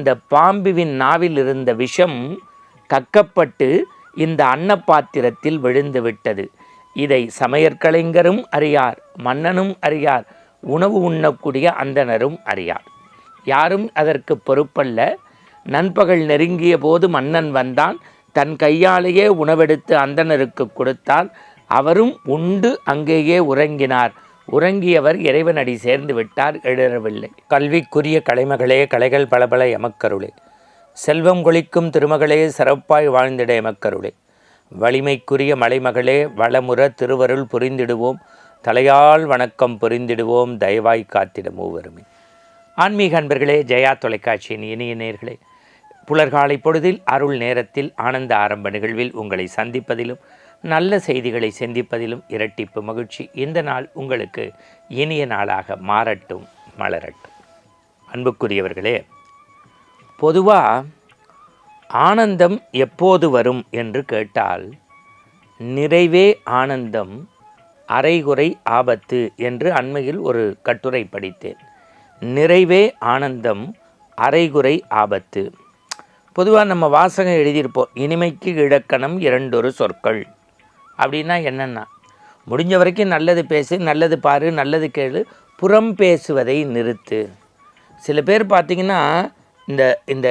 இந்த பாம்புவின் நாவில் இருந்த விஷம் கக்கப்பட்டு இந்த அன்னப்பாத்திரத்தில் விழுந்து விட்டது இதை சமையற்கலைஞரும் அறியார் மன்னனும் அறியார் உணவு உண்ணக்கூடிய அந்தணரும் அறியார். யாரும் அதற்கு பொறுப்பல்ல. நண்பகல் நெருங்கிய போது மன்னன் வந்தான். தன் கையாலேயே உணவெடுத்து அந்தனருக்கு கொடுத்தான் அவரும் உண்டு அங்கேயே உறங்கினார். உறங்கியவர் இறைவனடி சேர்ந்து விட்டார் எழுறவில்லை கல்விக்குரிய கலைமகளே கலைகள் பலபல எமக்கருளே. செல்வம் கொளிக்கும் திருமகளே சிறப்பாய் வாழ்ந்திட எமக்கருளே. வலிமைக்குரிய மலைமகளே வளமுற திருவருள் புரிந்திடுவோம். தலையால் வணக்கம் புரிந்திடுவோம் தயவாய் காத்திட மூவருமே. ஆன்மீக அன்பர்களே ஜெயா தொலைக்காட்சியின் இனிய நேர்களே. புலர்காலை பொழுதில் அருள் நேரத்தில் ஆனந்த ஆரம்ப நிகழ்வில் உங்களை சந்திப்பதிலும் நல்ல செய்திகளை சிந்திப்பதிலும் இரட்டிப்பு மகிழ்ச்சி. இந்த நாள் உங்களுக்கு இனிய நாளாக மாறட்டும் மலரட்டும். அன்புக்குரியவர்களே பொதுவாக ஆனந்தம் எப்போது வரும் என்று கேட்டால் நிறைவே ஆனந்தம் அரைகுறை ஆபத்து என்று அண்மையில் ஒரு கட்டுரை படித்தேன். நிறைவே ஆனந்தம் அரைகுறை ஆபத்து. பொதுவாக நம்ம வாசகம் எழுதியிருப்போம் இனிமைக்கு இலக்கணம் இரண்டொரு சொற்கள். அப்படின்னா என்னென்னா முடிஞ்ச வரைக்கும் நல்லது பேசு நல்லது பாரு நல்லது கேளு புறம் பேசுவதை நிறுத்து. சில பேர் பார்த்திங்கன்னா இந்த இந்த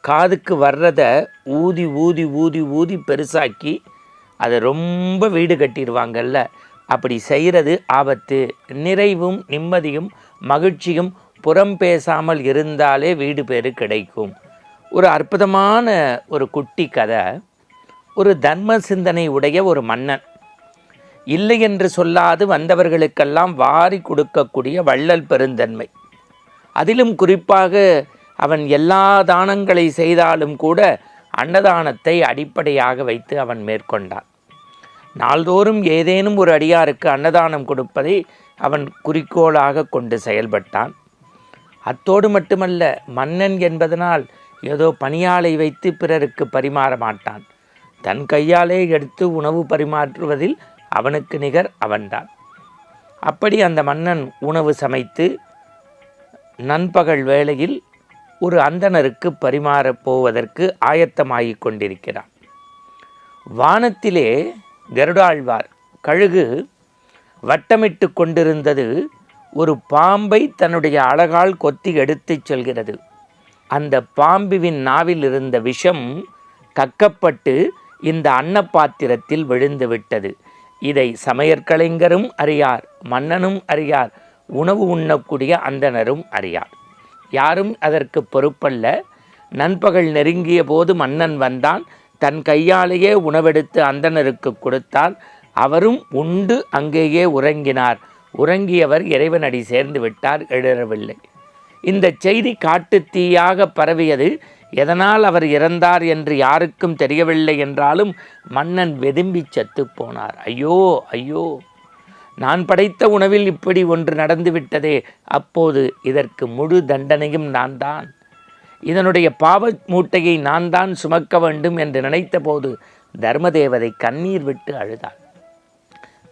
காதுக்கு வர்றத ஊதி ஊதி ஊதி ஊதி பெருசாக்கி அதை ரொம்ப வீடு கட்டிடுவாங்கல்ல. அப்படி செய்கிறது ஆபத்து. நிறைவும் நிம்மதியும் மகிழ்ச்சியும் புறம் பேசாமல் இருந்தாலே வீடு பேர் கிடைக்கும். ஒரு அற்புதமான ஒரு குட்டி கதை. ஒரு தர்ம சிந்தனை உடைய ஒரு மன்னன். இல்லை என்று சொல்லாது வந்தவர்களுக்கெல்லாம் வாரி கொடுக்கக்கூடிய வள்ளல் பெருந்தன்மை. அதிலும் குறிப்பாக அவன் எல்லா தானங்களை செய்தாலும் கூட அன்னதானத்தை அடிப்படையாக வைத்து அவன் மேற்கொண்டான். நாள்தோறும் ஏதேனும் ஒரு அடியாருக்கு அன்னதானம் கொடுப்பதை அவன் குறிக்கோளாக கொண்டு செயல்பட்டான். அத்தோடு மட்டுமல்ல மன்னன் என்பதனால் ஏதோ பணியாளை வைத்து பிறருக்கு பரிமாற மாட்டான். தன் கையாலே எடுத்து உணவு பரிமாற்றுவதில் அவனுக்கு நிகர் அவன்தான். அப்படி அந்த மன்னன் உணவு சமைத்து நண்பகல் வேளையில் ஒரு அந்தணருக்கு பரிமாறப் போவதற்கு ஆயத்தமாகிக் கொண்டிருக்கிறான். வானத்திலே கருடாழ்வார் கழுகு வட்டமிட்டு கொண்டிருந்தது ஒரு பாம்பை தன்னுடைய அழகால் கொத்தி எடுத்துச் செல்கிறது. அந்த பாம்புவின் நாவில் இருந்த விஷம் கக்கப்பட்டு இந்த அன்னப்பாத்திரத்தில் விழுந்து விட்டது. இதை சமையற்கலைஞரும் அறியார் மன்னனும் அறியார் உணவு உண்ணக்கூடிய அந்தணரும் அறியார். யாரும் அதற்கு பொறுப்பல்ல. நண்பகல் நெருங்கிய போது மன்னன் வந்தான். தன் கையாலேயே உணவெடுத்து அந்தனருக்கு கொடுத்தால் அவரும் உண்டு அங்கேயே உறங்கினார். உறங்கியவர் இறைவனடி சேர்ந்து விட்டார் எழுறவில்லை. இந்த செய்தி காட்டு தீயாக பரவியது எதனால் அவர் இறந்தார் என்று யாருக்கும் தெரியவில்லை என்றாலும் மன்னன் வெதும்பி செத்து போனார். ஐயோ ஐயோ. நான் படைத்த உணவில் இப்படி ஒன்று நடந்துவிட்டதே அப்போது இதற்கு முழு தண்டனையும் நான் தான் இதனுடைய பாவ மூட்டையை நான் தான் சுமக்க வேண்டும் என்று நினைத்தபோது தர்மதேவதை கண்ணீர் விட்டு அழுதாள்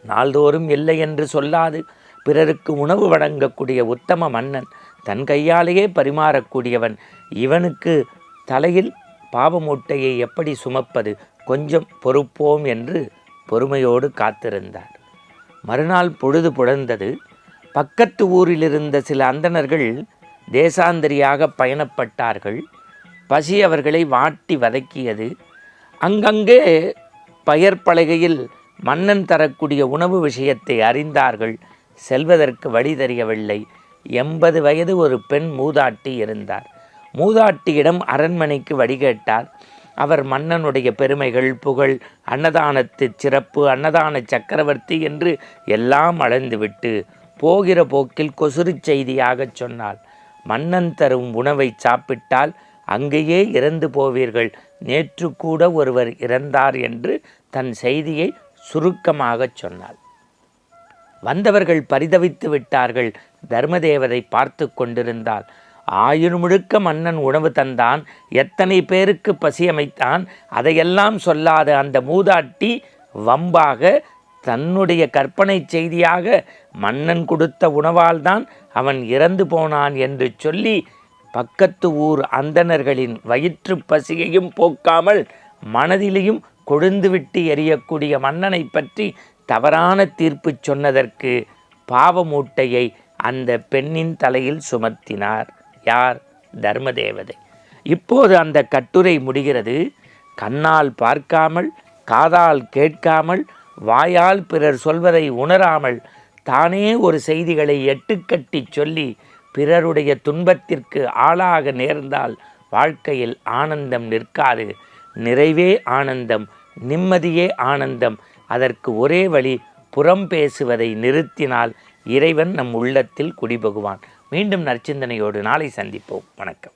நாள்தோறும் இல்லை என்று சொல்லாது பிறருக்கு உணவு வழங்கக்கூடிய உத்தம மன்னன் தன் கையாலேயே பரிமாறக்கூடியவன். இவனுக்கு தலையில் பாவமூட்டையை எப்படி சுமப்பது? கொஞ்சம் பொறுப்போம் என்று பொறுமையோடு காத்திருந்தார். மறுநாள் பொழுது புழந்தது பக்கத்து ஊரிலிருந்த சில அந்தணர்கள் தேசாந்தரியாக பயணப்பட்டார்கள். பசி அவர்களை வாட்டி வதக்கியது. அங்கங்கே பயற்பலகையில் மன்னன் தரக்கூடிய உணவு விஷயத்தை அறிந்தார்கள். செல்வதற்கு வழி தெரியவில்லை. எண்பது வயது ஒரு பெண் மூதாட்டி இருந்தார். மூதாட்டியிடம் அரண்மனைக்கு வழிகேட்டார் அவர் மன்னனுடைய பெருமைகள் புகழ் அன்னதானத்து சிறப்பு அன்னதான சக்கரவர்த்தி என்று எல்லாம் அளந்துவிட்டு போகிற போக்கில் கொசுறு செய்தியாகச் சொன்னாள். மன்னன் தரும் உணவை சாப்பிட்டால் அங்கேயே இறந்து போவீர்கள். நேற்று கூட ஒருவர் இறந்தார் என்று தன் செய்தியை சுருக்கமாகச் சொன்னாள். வந்தவர்கள் பரிதவித்து விட்டார்கள். தர்மதேவதை பார்த்து கொண்டிருந்தால் ஆயுள் முழுக்க மன்னன் உணவு தந்தான். எத்தனை பேருக்கு பசியமைத்தான் அதையெல்லாம் சொல்லாத அந்த மூதாட்டி வம்பாக தன்னுடைய கற்பனை செய்தியாக மன்னன் கொடுத்த உணவால்தான் அவன் இறந்து போனான் என்று சொல்லி பக்கத்து ஊர் அந்தணர்களின் வயிற்று பசியையும் போக்காமல் மனதிலையும் கொழுந்துவிட்டு எரியக்கூடிய மன்னனை பற்றி தவறான தீர்ப்பு சொன்னதற்கு பாவமூட்டையை அந்த பெண்ணின் தலையில் சுமத்தினார். யார்? தர்மதேவதை. இப்போது அந்த கட்டுரை முடிகிறது. கண்ணால் பார்க்காமல் காதால் கேட்காமல் வாயால் பிறர் சொல்வதை உணராமல் தானே ஒரு செய்திகளை எட்டுக்கட்டி சொல்லி பிறருடைய துன்பத்திற்கு ஆளாக நேர்ந்தால் வாழ்க்கையில் ஆனந்தம் நிற்காது. நிறைவே ஆனந்தம் நிம்மதியே ஆனந்தம். அதற்கு ஒரே வழி புறம் பேசுவதை நிறுத்தினால் இறைவன் நம் உள்ளத்தில் குடிபகுவான். மீண்டும் நற்சிந்தனையோடு நாளை சந்திப்போம். வணக்கம்.